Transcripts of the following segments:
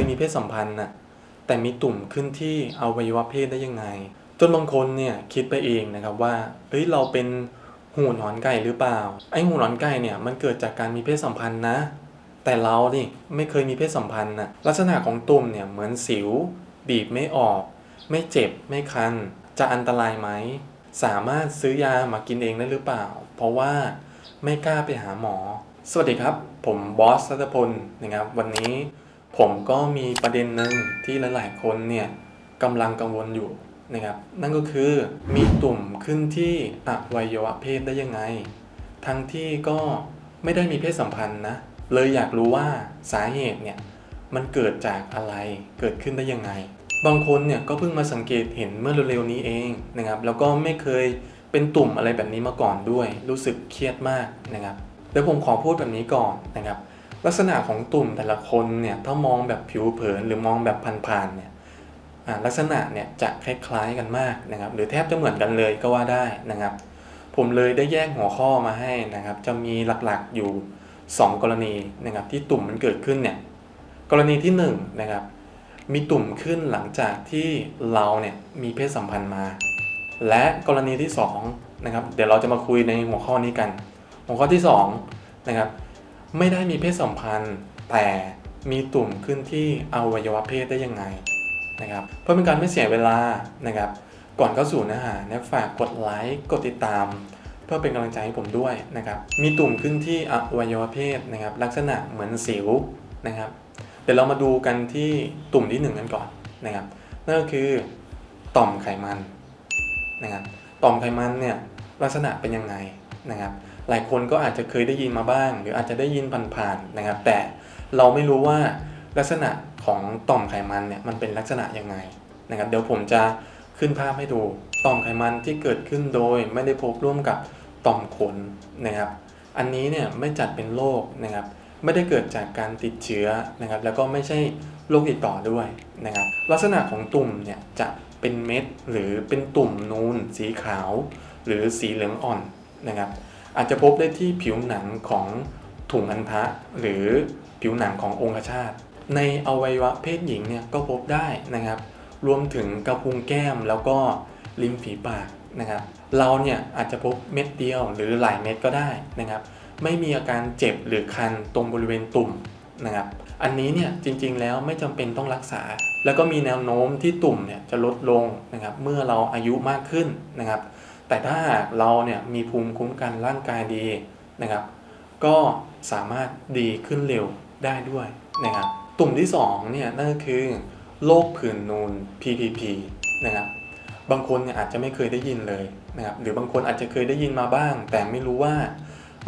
ยมีเพศสัมพันธ์น่ะแต่มีตุ่มขึ้นที่อวัยวะเพศได้ยังไง จนบางคนเนี่ยคิดไปเองนะครับว่าเฮ้ยเราเป็นหูหนอนไก่หรือเปล่า ไอ้หูหนอนไก่เนี่ยมันเกิดจากการมีเพศสัมพันธ์นะ แต่เรานี่ไม่เคยมีเพศสัมพันธ์นะลักษณะของตุ่มเนี่ยเหมือนสิว บีบไม่ออก ไม่เจ็บไม่คัน จะอันตรายไหม สามารถซื้อยามากินเองได้หรือเปล่า เพราะว่าไม่กล้าไปหาหมอ สวัสดีครับ ผมบอสสัตพลนะครับวันนี้ ผมก็มีประเด็นหนึ่งที่หลายๆ คนเนี่ยกำลังกังวลอยู่นะครับ นั่นก็คือมีตุ่มขึ้นที่อวัยวะเพศได้ยังไง ทั้งที่ก็ไม่ได้มีเพศสัมพันธ์นะ เลยอยากรู้ว่าสาเหตุเนี่ยมันเกิดจากอะไรเกิดขึ้นได้ยังไง บางคนเนี่ยก็เพิ่งมาสังเกตเห็นเมื่อเร็วๆนี้เองนะครับ แล้วก็ไม่เคยเป็นตุ่มอะไรแบบนี้มาก่อนด้วย รู้สึกเครียดมากนะครับเดี๋ยวผมขอพูดแบบนี้ก่อนนะครับ ลักษณะของตุ่มแต่ละคนเนี่ยถ้ามองแบบผิวเผินหรือมองแบบผ่านๆเนี่ยลักษณะเนี่ยจะคล้ายๆกันมากนะครับ หรือแทบจะเหมือนกันเลยก็ว่าได้นะครับ ผมเลยได้แยกหัวข้อมาให้นะครับ จะมีหลักๆอยู่ 2 กรณีนะครับ ที่ตุ่มมันเกิดขึ้นเนี่ยกรณีที่1นงนะครับมีตุ่มขึ้นหลังจากที่เราเนี่ยมีเพศสัมพันธ์มา และกรณีที่2นะครับเดี๋ยวเราจะมาคุยในหัวข้อนี้กัน หัวข้อที่2นะครับ ไม่ได้มีเพศสัมพันธ์ แต่มีตุ่มขึ้นที่อวัยวะเพศได้ยังไงนะครับเพื่อเป็นการไม่เสียเวลานะครับ ก่อนเข้าสู่เนื้อหาเนี่ยฝากกดไลค์กดติดตาม เพื่อเป็นกำลังใจให้ผมด้วยนะครับมีตุ่มขึ้นที่อวัยวะเพศนะครับ ลักษณะเหมือนสิวนะครับเดี๋ยวเรามาดูกันที่ตุ่มที่หนึ่งกันก่อนนะครับนั่นก็คือต่อมไขมันนะครับต่อมไขมันเนี่ยลักษณะเป็นยังไงนะครับ หลายคนก็อาจจะเคยได้ยินมาบ้าง หรืออาจจะได้ยินผ่านๆนะครับ แต่เราไม่รู้ว่าลักษณะของต่อมไขมันเนี่ยมันเป็นลักษณะยังไงนะครับ เดี๋ยวผมจะขึ้นภาพให้ดูต่อมไขมันที่เกิดขึ้นโดยไม่ได้พบร่วมกับต่อมขนนะครับ อันนี้เนี่ยไม่จัดเป็นโรคนะครับ ไม่ได้เกิดจากการติดเชื้อนะครับ แล้วก็ไม่ใช่โรคติดต่อด้วยนะครับ ลักษณะของตุ่มเนี่ยจะเป็นเม็ดหรือเป็นตุ่มนูนสีขาว หรือสีเหลืองอ่อนนะครับ อาจจะพบได้ที่ผิวหนังของถุงอัณฑะหรือผิวหนังขององคชาตในอวัยวะเพศหญิงเนี่ยก็พบได้นะครับ รวมถึงกระพุ้งแก้มแล้วก็ริมฝีปากนะครับ เราเนี่ยอาจจะพบเม็ดเดียวหรือหลายเม็ดก็ได้นะครับ ไม่มีอาการเจ็บหรือคันตรงบริเวณตุ่มนะครับ อันนี้เนี่ยจริงๆแล้วไม่จำเป็นต้องรักษา แล้วก็มีแนวโน้มที่ตุ่มเนี่ยจะลดลงนะครับ เมื่อเราอายุมากขึ้นนะครับ แต่ถ้าหากเราเนี่ยมีภูมิคุ้มกันร่างกายดีนะครับ ก็สามารถดีขึ้นเร็วได้ด้วยนะครับ ตุ่มที่2เนี่ยนั่นก็คือโรคผื่นนูน PPP นะครับ บางคนเนี่ยอาจจะไม่เคยได้ยินเลยนะครับ หรือบางคนอาจจะเคยได้ยินมาบ้าง แต่ไม่รู้ว่า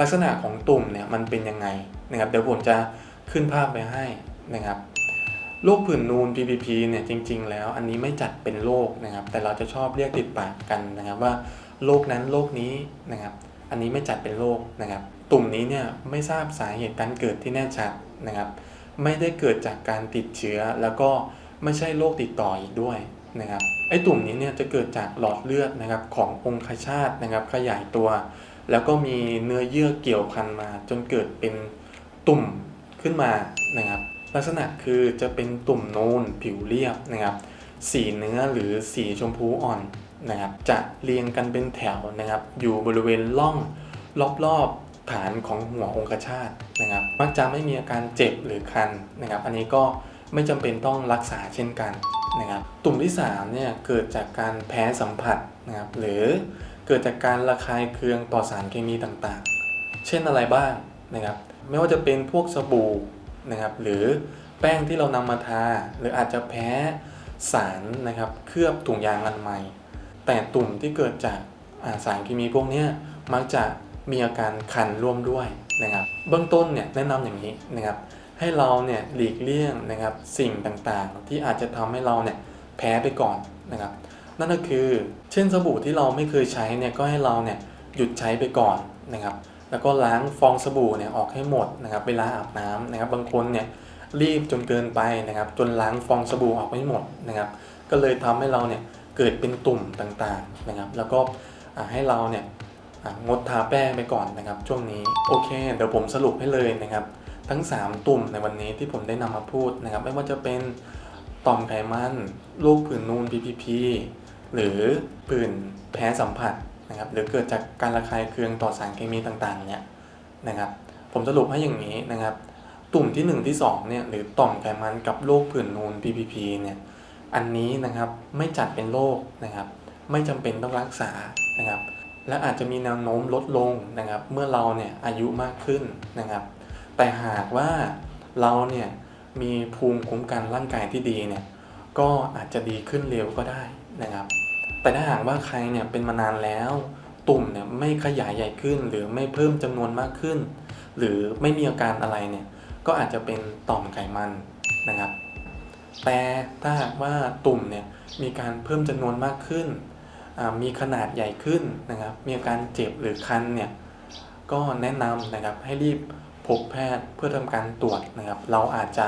ลักษณะของตุ่มเนี่ยมันเป็นยังไงนะครับ เดี๋ยวผมจะขึ้นภาพไปให้นะครับโรคผื่นนูน PPP เนี่ยจริง ๆ แล้วอันนี้ไม่จัดเป็นโรคนะครับ แต่เราจะชอบเรียกติดปากกันนะครับว่า โรคนั้นโรคนี้นะครับ อันนี้ไม่จัดเป็นโรคนะครับ ตุ่มนี้เนี่ยไม่ทราบสาเหตุการเกิดที่แน่ชัดนะครับ ไม่ได้เกิดจากการติดเชื้อแล้วก็ไม่ใช่โรคติดต่ออีกด้วยนะครับไอ้ตุ่มนี้เนี่ยจะเกิดจากหลอดเลือดนะครับขององคชาตนะครับขยายตัว แล้วก็มีเนื้อเยื่อเกี่ยวพันมา จนเกิดเป็นตุ่มขึ้นมานะครับ ลักษณะคือจะเป็นตุ่มนูนผิวเรียบนะครับ สีเนื้อหรือสีชมพูอ่อน นะครับจะเรียงกันเป็นแถวนะครับอยู่บริเวณร่องรอบๆฐานของหัวองคชาตนะครับมักจะไม่มีอาการเจ็บหรือคันนะครับอันนี้ก็ไม่จำเป็นต้องรักษาเช่นกันนะครับตุ่มที่3เนี่ยเกิดจากการแพ้สัมผัสนะครับหรือเกิดจากการระคายเคืองต่อสารเคมีต่างๆ เช่นอะไรบ้างนะครับไม่ว่าจะเป็นพวกสบู่นะครับหรือแป้งที่เรานำมาทา หรืออาจจะแพ้สารนะครับเคลือบถุงยางอนามัย แต่ตุ่มที่เกิดจากาสารเคมีพวกนี้มักจะมีอาการคันร่วมด้วยนะครับ เบื้องต้นเนี่ยแนะนำอย่างนี้นะครับ ให้เราเนี่ยหลีกเลี่ยงนะครับสิ่งต่างๆ ที่อาจจะทำให้เราเนี่ยแพ้ไปก่อนนะครับ นั่นก็คือ เช่นสบู่ที่เราไม่เคยใช้เนี่ยก็ให้เราเนี่ยหยุดใช้ไปก่อนนะครับ แล้วก็ล้างฟองสบู่เนี่ยออกให้หมดนะครับเวลาอาบน้ำนะครับ บางคนเนี่ยรีบจนเกินไปนะครับ จนล้างฟองสบู่ออกไม่หมดนะครับ ก็เลยทำให้เราเนี่ย เกิดเป็นตุ่มต่างๆนะครับ แล้วก็ให้เราเนี่ยงดทาแป้งไปก่อนนะครับ ช่วงนี้โอเค เดี๋ยวผมสรุปให้เลยนะครับ ทั้ง 3 ตุ่มในวันนี้ที่ผมได้นำมาพูดนะครับ ไม่ว่าจะเป็นต่อมไขมันโรคผื่นนูน PPP หรือผื่นแพ้สัมผัสนะครับ หรือเกิดจากการระคายเคืองต่อสารเคมีต่างๆเนี่ยนะครับ ผมสรุปให้อย่างนี้นะครับ ตุ่มที่ 1 ที่2เนี่ยหรือต่อมไขมันกับโรคผื่นนูน PPP เนี่ย อันนี้นะครับไม่จัดเป็นโรคนะครับ ไม่จำเป็นต้องรักษานะครับ และอาจจะมีแนวโน้มลดลงนะครับ เมื่อเราเนี่ยอายุมากขึ้นนะครับ แต่หากว่าเราเนี่ยมีภูมิคุ้มกันร่างกายที่ดีเนี่ยก็อาจจะดีขึ้นเร็วก็ได้นะครับ แต่ถ้าหากว่าใครเนี่ยเป็นมานานแล้ว ตุ่มเนี่ยไม่ขยายใหญ่ขึ้น หรือไม่เพิ่มจำนวนมากขึ้น หรือไม่มีอาการอะไรเนี่ยก็อาจจะเป็นต่อมไขมันนะครับ แต่ถ้าหากว่าตุ่มเนี่ยมีการเพิ่มจำนวนมากขึ้น มีขนาดใหญ่ขึ้นนะครับ มีอาการเจ็บหรือคันเนี่ย ก็แนะนำนะครับให้รีบพบแพทย์เพื่อทำการตรวจนะครับ เราอาจจะ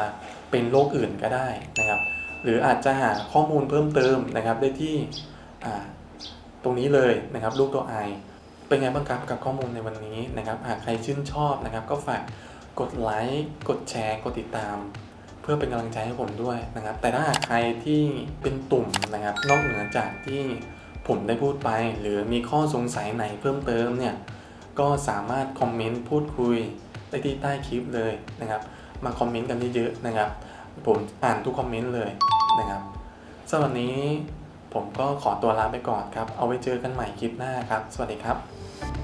เป็นโรคอื่นก็ได้นะครับ หรืออาจจะหาข้อมูลเพิ่มเติมนะครับได้ที่ตรงนี้เลยนะครับรูปตัวไอเป็นไงบ้างครับกับข้อมูลในวันนี้นะครับ หากใครชื่นชอบนะครับ ก็ฝากกดไลค์ กดแชร์ กดติดตาม เพื่อเป็นกำลังใจให้ผมด้วยนะครับ แต่ถ้าหากใครที่เป็นตุ่มนะครับ นอกเหนือจากที่ผมได้พูดไป หรือมีข้อสงสัยไหนเพิ่มเติมเนี่ยก็สามารถคอมเมนต์พูดคุยได้ที่ใต้คลิปเลยนะครับ มาคอมเมนต์กันเยอะๆนะครับ ผมอ่านทุกคอมเมนต์เลยนะครับสำหรับวันนี้ผมก็ขอตัวลาไปก่อนครับ เอาไว้เจอกันใหม่คลิปหน้าครับ สวัสดีครับ